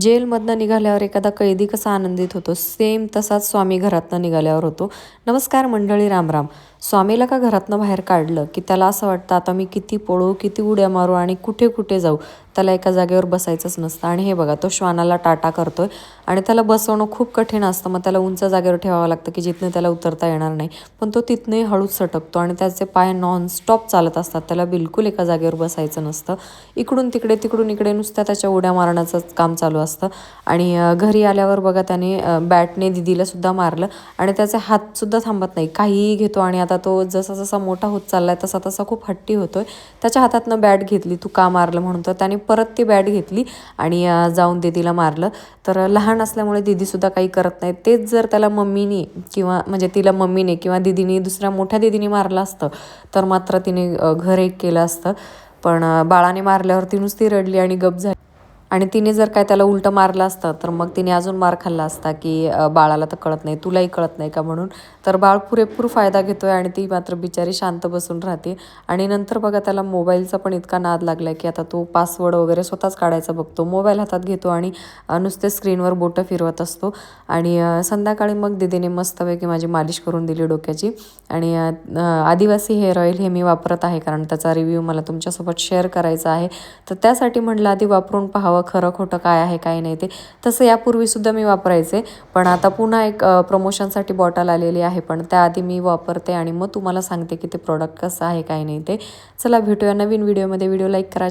जेलमधनं निघाल्यावर एखादा कैदी कसा आनंदित होतो? सेम तसाच स्वामी घरातनं निघाल्यावर होतो. नमस्कार मंडळी रामराम स्वामीला का घरातनं बाहेर काढलं? की त्याला असं वाटतं आता मी किती पळू किती उड्या मारू आणि कुठे कुठे जाऊ? त्याला एका जागेवर बसायचंच नसतं. आणि हे बघा तो श्वानाला टाटा करतो आहे आणि त्याला बसवणं खूप कठीण असतं. मग त्याला उंच जागेवर ठेवावं लागतं की जिथनं त्याला उतरता येणार नाही. पण तो तिथनंही हळूच सटकतो आणि त्याचे पाय नॉनस्टॉप चालत असतात. त्याला बिलकुल एका जागेवर बसायचं नसतं. इकडून तिकडे तिकडून इकडे नुसत्या त्याच्या उड्या मारण्याचं काम चालू असतं. आणि घरी आल्यावर बघा त्याने बॅटने दिदीला सुद्धा मारलं. आणि त्याचे हातसुद्धा थांबत नाही. काहीही घेतो आणि आता तो जसा जसा मोठा होत चाललाय तसा तसा खूप हट्टी होतोय. त्याच्या हातातनं बॅट घेतली तू का मारलं म्हणून. तर त्याने परत ती बॅट घेतली आणि जाऊन दीदीला मारलं. तर लहान असल्यामुळे दीदीसुद्धा काही करत नाही तेच जर त्याला मम्मीनी किंवा म्हणजे तिला मम्मीने किंवा दीदीने दुसऱ्या मोठ्या दीदीने मारलं असतं तर मात्र तिने घर एक केलं असतं. पण बाळाने मारल्यावर ती नुसती रडली आणि गप झाली. आणि तिने जर काय त्याला उलटं मारलं असतं तर मग तिने अजून मार खाल्ला असता की बाळाला तर कळत नाही तुलाही कळत नाही का म्हणून. तर बाळ पुरेपूर फायदा घेतोय आणि ती मात्र बिचारी शांत बसून राहते. आणि नंतर बघा त्याला मोबाईलचा पण इतका नाद लागलाय की आता तो पासवर्ड वगैरे स्वतःच काढायचा बघतो. मोबाईल हातात घेतो आणि नुसते स्क्रीनवर बोटं फिरवत असतो. आणि संध्याकाळी मग दिदीने मस्तपैकी माझी मालिश करून दिली डोक्याची. आणि आदिवासी हेअर ऑइल हे मी वापरत आहे कारण त्याचा रिव्ह्यू मला तुमच्यासोबत शेअर करायचा आहे. तर त्यासाठी म्हटलं आधी वापरून पाहावं. खरं खोटं काय आहे काय नाही ते. तसं यापूर्वीसुद्धा मी वापरायचे. पण आता पुन्हा एक प्रमोशनसाठी बॉटल आलेली आहे. पण त्याआधी मी वापरते आणि मग तुम्हाला सांगते की ते प्रॉडक्ट कसं आहे काय नाही ते. चला भेटूया नवीन व्हिडिओमध्ये व्हिडिओ लाईक करा.